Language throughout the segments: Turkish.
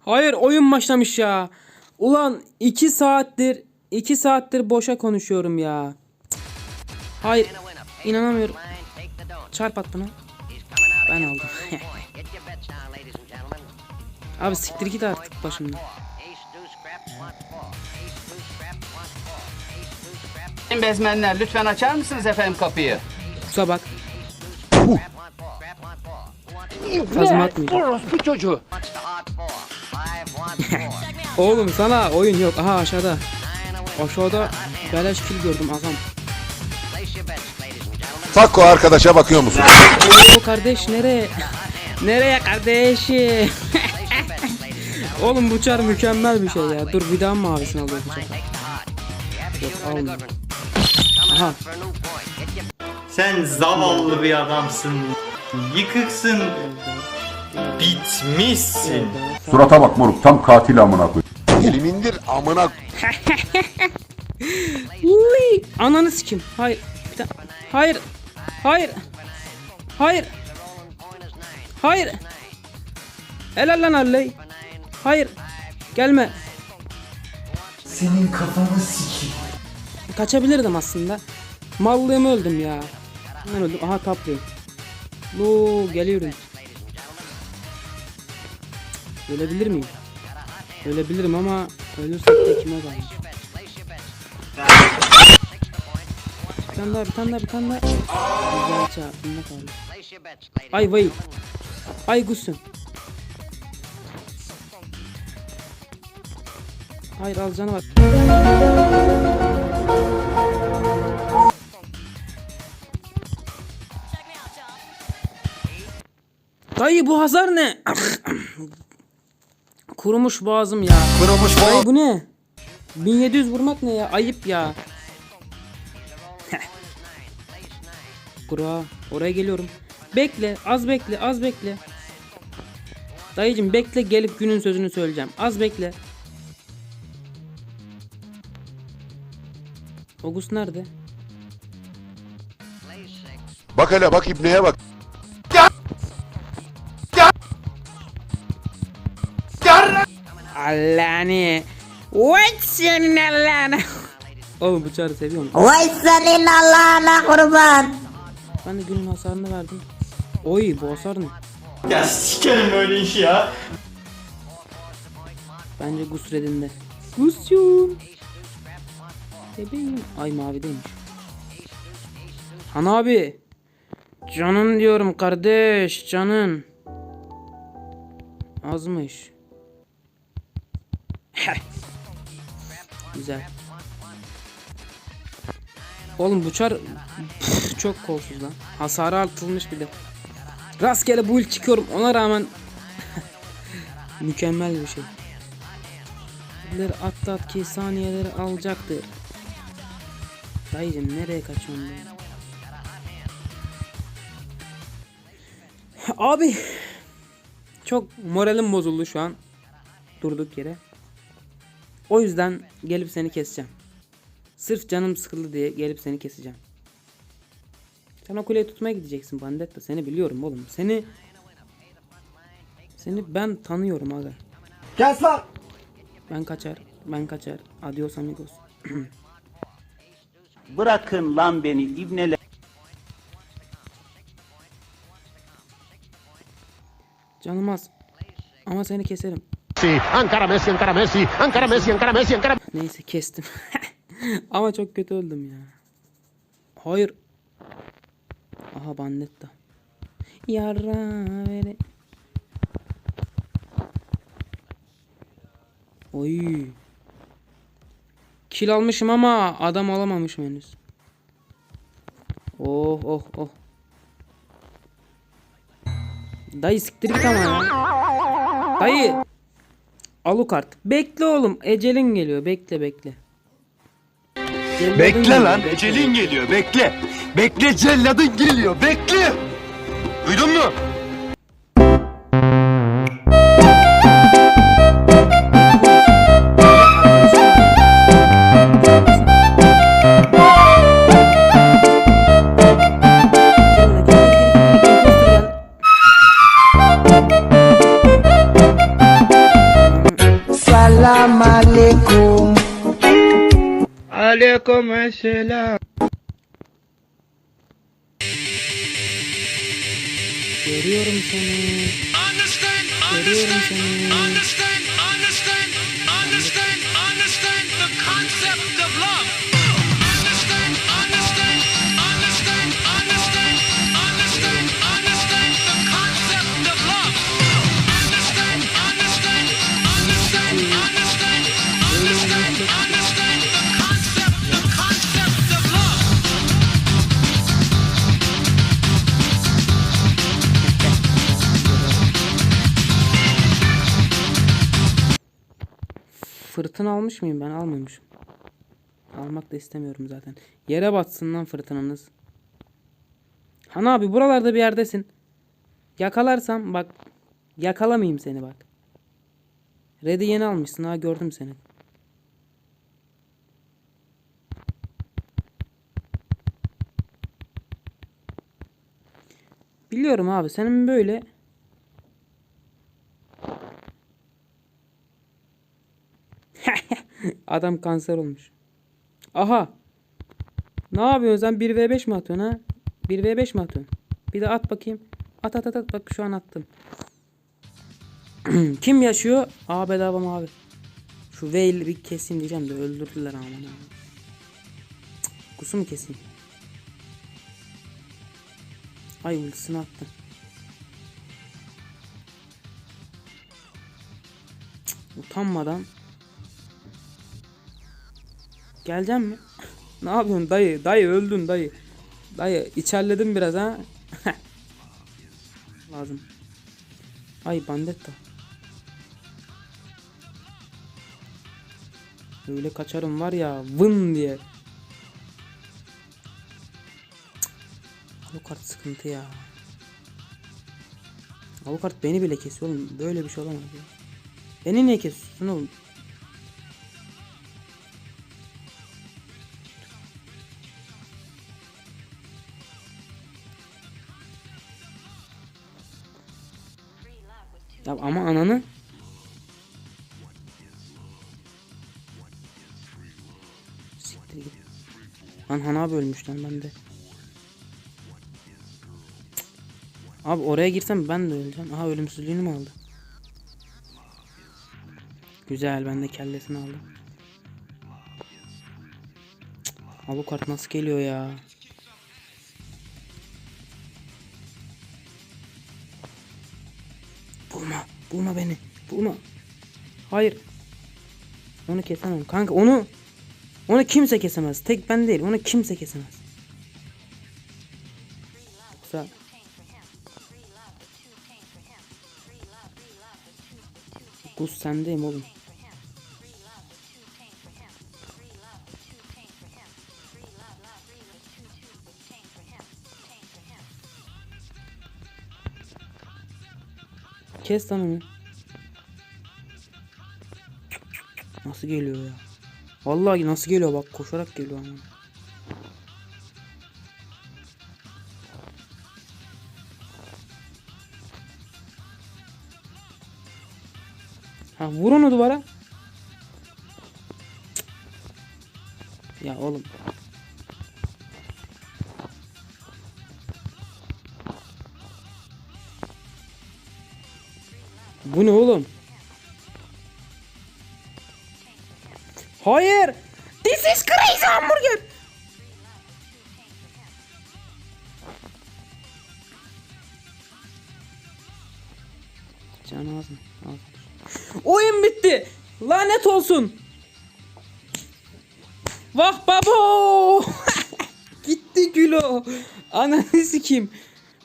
Hayır oyun başlamış ya. Ulan 2 saattir 2 saattir boşa konuşuyorum ya. Hayır. İnanamıyorum. Çarp at bana. Ben aldım. Abi siktir git artık başımdan. Bezmenler lütfen açar mısınız efendim kapıyı? Kusura bak. Kazma atmayacağım. Orospu çocuğu. Oğlum sana oyun yok. Aha aşağıda. Aşağıda beleş kill gördüm ağam. Fakko arkadaşa bakıyor musun? Oo kardeş nereye? nereye kardeşim? Oğlum bu çar mükemmel bir şey ya. Dur bir daha mı mavisini alıyor bu çar? Yok almıyor. Aha. Sen zavallı bir adamsın. Yıkıksın. Bitmişsin. Surata bak moruk tam katil amına koy. Elim indir amına Uy, ananı sikim. Hayır. Bir. Hayır. Hayır. Hayır. Hayır. Helal lan Alley. Hayır. Gelme. Senin kafanı sikeyim. Kaçabilirdim aslında. Mallığımı öldüm ya. Ben öldüm. Aha kapıyım. Lo geliyorum. Ölebilir miyim? Ölebilirim ama ölürsek de kime kalmış? Bir tane daha bir tane daha bir tane daha. Güzel çarpımda kaldı. Ay vay. Ay gusum. Hayır al canı var. Dayı bu hasar ne? Kurumuş boğazım ya. Kırılmış Dayı bu ne? 1700 vurmak ne ya? Ayıp ya. Kura. Oraya geliyorum. Bekle. Az bekle. Az bekle. Dayıcım bekle gelip günün sözünü söyleyeceğim. Az bekle. August nerede? Bak hele bak ibneye bak. Allah'ını. Vay senin Allah'ını. Oğlum bu çarı seviyorum. Vay senin Allah'ına kurban. Ben de günün hasarını verdim. Oy bu hasar ne? Ya sikerim öyle işi ya. Bence Gusred'inde. Gusyum. Bebeğim. Ay mavideymiş. Han abi. Canın diyorum kardeş canın. Azmış. Güzel. Oğlum bu çar Püf, çok kolsuz lan. Hasarı artılmış bir de. Rastgele build çıkıyorum ona rağmen mükemmel bir şey. Birileri atlat ki saniyeleri alacaktır. Dayıcım nereye kaçıyorsun be? Abi çok moralim bozuldu şu an. Durduk yere. O yüzden gelip seni keseceğim. Sırf canım sıkıldı diye gelip seni keseceğim. Sen o kuleyi tutmaya gideceksin Bandetta. Seni biliyorum oğlum. Seni seni ben tanıyorum aga. Kes lan. Ben kaçar. Ben kaçar. Adios amigos. Bırakın lan beni ibneler. Canım az. Ama seni keserim. Ankara Messi, Ankara Messi, Ankara Messi, Ankara Messi, Ankara Neyse kestim. Ama çok kötü öldüm ya. Hayır. Aha Bandetta. Yarra beni. Oy. Kill almışım ama adam alamamışım henüz. Oh oh oh. Dayı siktir git ama. Dayı. Alucard. Bekle oğlum. Ecelin geliyor. Bekle bekle. Celladın Bekle geliyor, lan bekle. ecelin geliyor bekle. Bekle celladın geliyor bekle. Duydun mu? Alaikum. Görüyorum seni. Görüyorum seni. Fırtına almış mıyım ben? Almamışım. Almak da istemiyorum zaten. Yere batsın lan fırtınanız. Han abi buralarda bir yerdesin. Yakalarsam bak yakalamayayım seni bak. Red'i yeni almışsın ha gördüm seni. Biliyorum abi senin böyle Adam kanser olmuş. Aha. Ne yapıyorsun sen 1v5 mi atıyorsun ha? 1v5 mi atıyorsun? Bir de at bakayım. At at at at. Bak şu an attım. Kim yaşıyor? Aa bedava mı abi? Şu Veil'i keseyim diyeceğim de öldürdüler aman abi. Kusu mu keseyim? Ay ultisini attı. Cık, Utanmadan Geleceğim mi? ne yapıyorsun dayı? Dayı öldün dayı. Dayı içerledim biraz ha. Lazım. Ay bandetta. Öyle kaçarım var ya vın diye. Alucard sıkıntı ya. Alucard beni bile kesiyor oğlum. Böyle bir şey olamaz ya. Beni niye kesiyorsun oğlum? Ya ama ananı. Siktir git. Lan Han abi ölmüş lan ben. Abi oraya girsem ben de öleceğim. Aha ölümsüzlüğünü mü aldı? Güzel ben de kellesini aldım. Cık. Alucard nasıl geliyor ya? Bulma. Bulma beni. Bulma. Hayır. Onu kesemem. Kanka onu onu kimse kesemez. Tek ben değil. Onu kimse kesemez. Yoksa Gus sendeyim oğlum. Kes lan onu. Nasıl geliyor ya? Vallahi nasıl geliyor bak koşarak geliyor ama. Ha vur onu duvara. Cık. Ya oğlum. Bu ne oğlum? Hayır. This is crazy hamburger. Can ağzına. Oyun bitti. Lanet olsun. Vah babo. Gitti Gülo. Ananı sikeyim.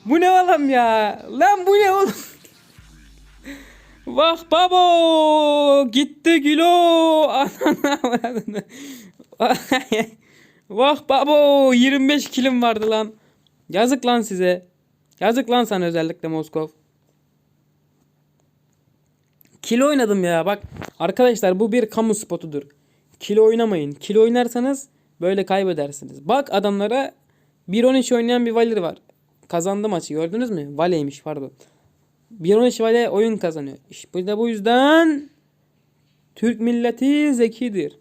Bu ne oğlum ya? Lan bu ne oğlum? Vah babo gitti Gülo. Vah babo 25 kilim vardı lan. Yazık lan size. Yazık lan sana özellikle Moskov. Kilo oynadım ya bak. Arkadaşlar bu bir kamu spotudur. Kilo oynamayın. Kilo oynarsanız böyle kaybedersiniz. Bak adamlara 1-13 oynayan bir Valir var. Kazandı maçı gördünüz mü? Vale'ymiş pardon. 1-13 Vale oyun kazanıyor. İşte bu yüzden Türk milleti zekidir.